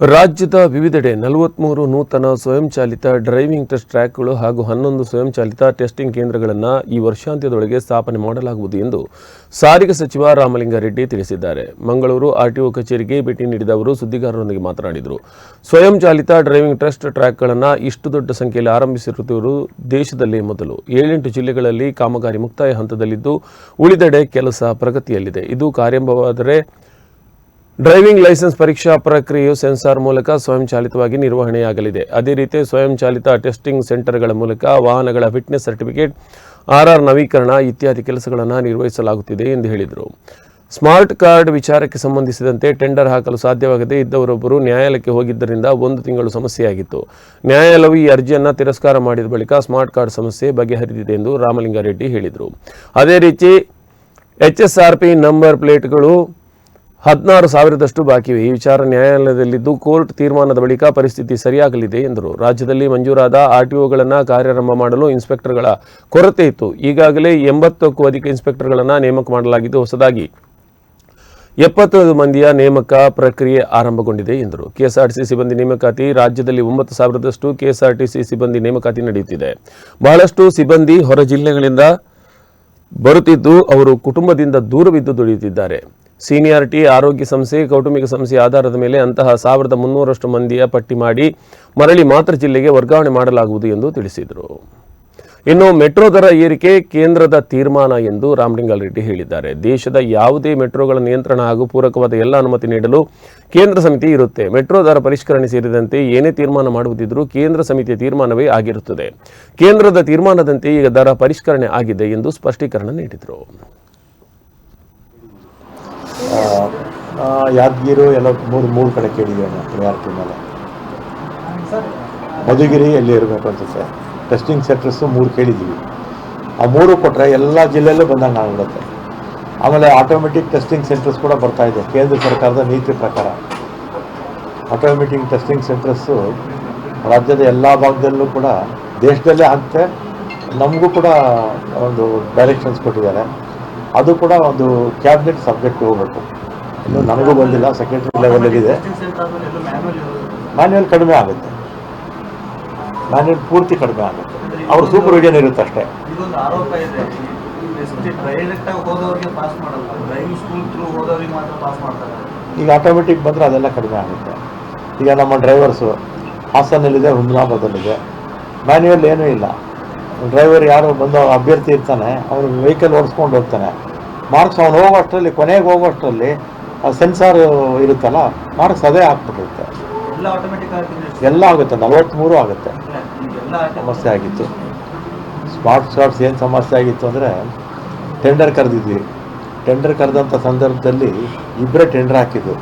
ರಾಜ್ಯದ ವಿವಿಧೆಡೆ ನಲವತ್ಮೂರು ನೂತನ ಸ್ವಯಂಚಾಲಿತ ಡ್ರೈವಿಂಗ್ ಟೆಸ್ಟ್ ಟ್ರ್ಯಾಕ್ಗಳು ಹಾಗೂ ಹನ್ನೊಂದು ಸ್ವಯಂಚಾಲಿತ ಟೆಸ್ಟಿಂಗ್ ಕೇಂದ್ರಗಳನ್ನು ಈ ವರ್ಷಾಂತ್ಯದೊಳಗೆ ಸ್ಥಾಪನೆ ಮಾಡಲಾಗುವುದು ಎಂದು ಸಾರಿಗೆ ಸಚಿವ ರಾಮಲಿಂಗಾರೆಡ್ಡಿ ತಿಳಿಸಿದ್ದಾರೆ. ಮಂಗಳೂರು ಆರ್ಟಿಒ ಕಚೇರಿಗೆ ಭೇಟಿ ನೀಡಿದ ಅವರು ಸುದ್ದಿಗಾರರೊಂದಿಗೆ ಮಾತನಾಡಿದರು. ಸ್ವಯಂಚಾಲಿತ ಡ್ರೈವಿಂಗ್ ಟೆಸ್ಟ್ ಟ್ರ್ಯಾಕ್ಗಳನ್ನು ಇಷ್ಟು ದೊಡ್ಡ ಸಂಖ್ಯೆಯಲ್ಲಿ ಆರಂಭಿಸಿರುತ್ತಿರುವುದು ದೇಶದಲ್ಲೇ ಮೊದಲು. ಏಳೆಂಟು ಜಿಲ್ಲೆಗಳಲ್ಲಿ ಕಾಮಗಾರಿ ಮುಕ್ತಾಯ ಹಂತದಲ್ಲಿದ್ದು ಉಳಿದೆಡೆ ಕೆಲಸ ಪ್ರಗತಿಯಲ್ಲಿದೆ. ಇದು ಕಾರ್ಯಾರಂಭವಾದರೆ ಡ್ರೈವಿಂಗ್ ಲೈಸೆನ್ಸ್ ಪರೀಕ್ಷಾ ಪ್ರಕ್ರಿಯೆಯು ಸೆನ್ಸಾರ್ ಮೂಲಕ ಸ್ವಯಂಚಾಲಿತವಾಗಿ ನಿರ್ವಹಣೆಯಾಗಲಿದೆ. ಅದೇ ರೀತಿ ಸ್ವಯಂಚಾಲಿತ ಟೆಸ್ಟಿಂಗ್ ಸೆಂಟರ್ಗಳ ಮೂಲಕ ವಾಹನಗಳ ಫಿಟ್ನೆಸ್ ಸರ್ಟಿಫಿಕೇಟ್, ಆರ್ಆರ್ ನವೀಕರಣ ಇತ್ಯಾದಿ ಕೆಲಸಗಳನ್ನು ನಿರ್ವಹಿಸಲಾಗುತ್ತಿದೆ ಎಂದು ಹೇಳಿದರು. ಸ್ಮಾರ್ಟ್ ಕಾರ್ಡ್ ವಿಚಾರಕ್ಕೆ ಸಂಬಂಧಿಸಿದಂತೆ ಟೆಂಡರ್ ಹಾಕಲು ಸಾಧ್ಯವಾಗದೇ ಇದ್ದವರೊಬ್ಬರು ನ್ಯಾಯಾಲಯಕ್ಕೆ ಹೋಗಿದ್ದರಿಂದ ಒಂದು ತಿಂಗಳು ಸಮಸ್ಯೆಯಾಗಿತ್ತು. ನ್ಯಾಯಾಲಯವು ಈ ಅರ್ಜಿಯನ್ನು ತಿರಸ್ಕಾರ ಮಾಡಿದ ಬಳಿಕ ಸ್ಮಾರ್ಟ್ ಕಾರ್ಡ್ ಸಮಸ್ಯೆ ಬಗೆಹರಿದಿದೆ ಎಂದು ರಾಮಲಿಂಗಾರೆಡ್ಡಿ ಹೇಳಿದರು. ಅದೇ ರೀತಿ H S R P number ಪ್ಲೇಟ್ಗಳು ಹದಿನಾರು ಸಾವಿರದಷ್ಟು ಬಾಕಿವೆ ಈ ವಿಚಾರ ನ್ಯಾಯಾಲಯದಲ್ಲಿದ್ದು ಕೋರ್ಟ್ ತೀರ್ಮಾನದ ಬಳಿಕ ಪರಿಸ್ಥಿತಿ ಸರಿಯಾಗಲಿದೆ ಎಂದರು. ರಾಜ್ಯದಲ್ಲಿ ಮಂಜೂರಾದ ಆರ್ಟಿಒಗಳನ್ನು ಕಾರ್ಯಾರಂಭ ಮಾಡಲು ಇನ್ಸ್ಪೆಕ್ಟರ್ಗಳ ಕೊರತೆ ಇತ್ತು. ಈಗಾಗಲೇ ಎಂಬತ್ತಕ್ಕೂ ಅಧಿಕ ಇನ್ಸ್ಪೆಕ್ಟರ್ಗಳನ್ನು ನೇಮಕ ಮಾಡಲಾಗಿದ್ದು ಹೊಸದಾಗಿ ಎಪ್ಪತ್ತೈದು ಮಂದಿಯ ನೇಮಕ ಪ್ರಕ್ರಿಯೆ ಆರಂಭಗೊಂಡಿದೆ ಎಂದರು. ಕೆಎಸ್ಆರ್ಟಿಸಿ ಸಿಬ್ಬಂದಿ ನೇಮಕಾತಿ ರಾಜ್ಯದಲ್ಲಿ ಒಂಬತ್ತು ಸಾವಿರದಷ್ಟು ಕೆಎಸ್ಆರ್ಟಿಸಿ ಸಿಬ್ಬಂದಿ ನೇಮಕಾತಿ ನಡೆಯುತ್ತಿದೆ. ಬಹಳಷ್ಟು ಸಿಬ್ಬಂದಿ ಹೊರ ಜಿಲ್ಲೆಗಳಿಂದ ಬರುತ್ತಿದ್ದು, ಅವರು ಕುಟುಂಬದಿಂದ ದೂರವಿದ್ದು ದುಡಿಯುತ್ತಿದ್ದಾರೆ. ಸೀನಿಯಾರಿಟಿ, ಆರೋಗ್ಯ ಸಂಸ್ಥೆ ಕೌಟುಂಬಿಕ ಸಮಸ್ಯೆ ಆಧಾರದ ಮೇಲೆ ಅಂತಹ ಸಾವಿರದ ಮುನ್ನೂರಷ್ಟು ಮಂದಿಯ ಪಟ್ಟಿ ಮಾಡಿ ಮರಳಿ ಮಾತ್ರ ಜಿಲ್ಲೆಗೆ ವರ್ಗಾವಣೆ ಮಾಡಲಾಗುವುದು ಎಂದು ತಿಳಿಸಿದರು. ಇನ್ನು ಮೆಟ್ರೋ ದರ ಏರಿಕೆ ಕೇಂದ್ರದ ತೀರ್ಮಾನ ಎಂದು ರಾಮಲಿಂಗಾರೆಡ್ಡಿ ಹೇಳಿದ್ದಾರೆ. ದೇಶದ ಯಾವುದೇ ಮೆಟ್ರೋಗಳ ನಿಯಂತ್ರಣ ಹಾಗೂ ಪೂರಕವಾದ ಎಲ್ಲ ಅನುಮತಿ ನೀಡಲು ಕೇಂದ್ರ ಸಮಿತಿ ಇರುತ್ತೆ. ಮೆಟ್ರೋ ದರ ಪರಿಷ್ಕರಣೆ ಸೇರಿದಂತೆ ಏನೇ ತೀರ್ಮಾನ ಮಾಡುವುದಿದ್ರೂ ಕೇಂದ್ರ ಸಮಿತಿಯ ತೀರ್ಮಾನವೇ ಆಗಿರುತ್ತದೆ. ಕೇಂದ್ರದ ತೀರ್ಮಾನದಂತೆ ಈಗ ದರ ಪರಿಷ್ಕರಣೆ ಆಗಿದೆ ಎಂದು ಸ್ಪಷ್ಟೀಕರಣ ನೀಡಿದರು. ಯಾದಗಿರು ಎಲ್ಲ ಮೂರು ಮೂರು ಕಡೆ ಕೇಳಿದ್ದೀವಿ ಮಧುಗಿರಿ ಎಲ್ಲಿ ಇರಬೇಕು ಅನ್ಸುತ್ತೆ ಟೆಸ್ಟಿಂಗ್ ಸೆಂಟರ್ಸು ಮೂರು ಕೇಳಿದ್ದೀವಿ ಆ ಮೂರು ಕೊಟ್ಟರೆ ಎಲ್ಲ ಜಿಲ್ಲೆಯಲ್ಲೂ ಬಂದಂಗೆ ಆಗುತ್ತೆ ಆಮೇಲೆ ಆಟೋಮೆಟಿಕ್ ಟೆಸ್ಟಿಂಗ್ ಸೆಂಟರ್ಸ್ ಕೂಡ ಬರ್ತಾ ಇದೆ, ಕೇಂದ್ರ ಸರ್ಕಾರದ ನೀತಿ ಪ್ರಕಾರ. ಆಟೋಮೆಟಿಕ್ ಟೆಸ್ಟಿಂಗ್ ಸೆಂಟರ್ಸು ರಾಜ್ಯದ ಎಲ್ಲ ಭಾಗದಲ್ಲೂ ಕೂಡ, ದೇಶದಲ್ಲೇ ಅಂತೆ, ನಮಗೂ ಕೂಡ ಒಂದು ಡೈರೆಕ್ಷನ್ಸ್ ಕೊಟ್ಟಿದ್ದಾರೆ. ಅದು ಕೂಡ ಒಂದು ಕ್ಯಾಬಿನೆಟ್ ಸಬ್ಜೆಕ್ಟ್ ಹೋಗಬೇಕು. ಇನ್ನು ನನಗೂ ಬಂದಿಲ್ಲ ಸೆಕ್ರೆಟರಿ ಲೆವೆಲಲ್ಲಿದೆ ಮ್ಯಾನ್ಯಲ್ ಕಡಿಮೆ ಆಗುತ್ತೆ. ಮ್ಯಾನ್ಯುವಲ್ ಪೂರ್ತಿ ಕಡಿಮೆ ಆಗುತ್ತೆ. ಅವ್ರ ಸೂಪರ್ವಿಷನ್ ಇರುತ್ತೆ ಅಷ್ಟೇ. ಈಗ ಆಟೋಮೆಟಿಕ್ ಬಂದರೆ ಅದೆಲ್ಲ ಕಡಿಮೆ ಆಗುತ್ತೆ. ಈಗ ನಮ್ಮ ಡ್ರೈವರ್ಸು ಹಾಸನಲ್ಲಿದೆ ಹುಮ್ನಾಬಾದಲ್ಲಿದೆ ಮ್ಯಾನ್ಯುವಲ್ ಏನೂ ಇಲ್ಲ. ಡ್ರೈವರ್ ಯಾರು ಬಂದು ಅಭ್ಯರ್ಥಿ ಇರ್ತಾನೆ ಅವನು ವೆಹಿಕಲ್ ಓಡಿಸ್ಕೊಂಡು ಹೋಗ್ತಾನೆ. ಮಾರ್ಕ್ಸ್ ಅವನು ಹೋಗೋ ಅಷ್ಟರಲ್ಲಿ ಕೊನೆಗೆ ಹೋಗೋ ಅಷ್ಟರಲ್ಲಿ ಸೆನ್ಸಾರ್ ಇರುತ್ತಲ್ಲ ಮಾರ್ಕ್ಸ್ ಅದೇ ಹಾಕ್ಬಿಟ್ಟಿರುತ್ತೆ ಎಲ್ಲ ಆಗುತ್ತೆ ನಲವತ್ತ್ಮೂರು ಆಗುತ್ತೆ. ಸಮಸ್ಯೆ ಆಗಿತ್ತು. ಸ್ಮಾರ್ಟ್ ಶಾಟ್ಸ್ ಏನು ಸಮಸ್ಯೆ ಆಗಿತ್ತು ಅಂದರೆ ಟೆಂಡರ್ ಕರೆದಿದ್ವಿ. ಟೆಂಡರ್ ಕರೆದಂಥ ಸಂದರ್ಭದಲ್ಲಿ ಇಬ್ಬರೇ ಟೆಂಡರ್ ಹಾಕಿದ್ದು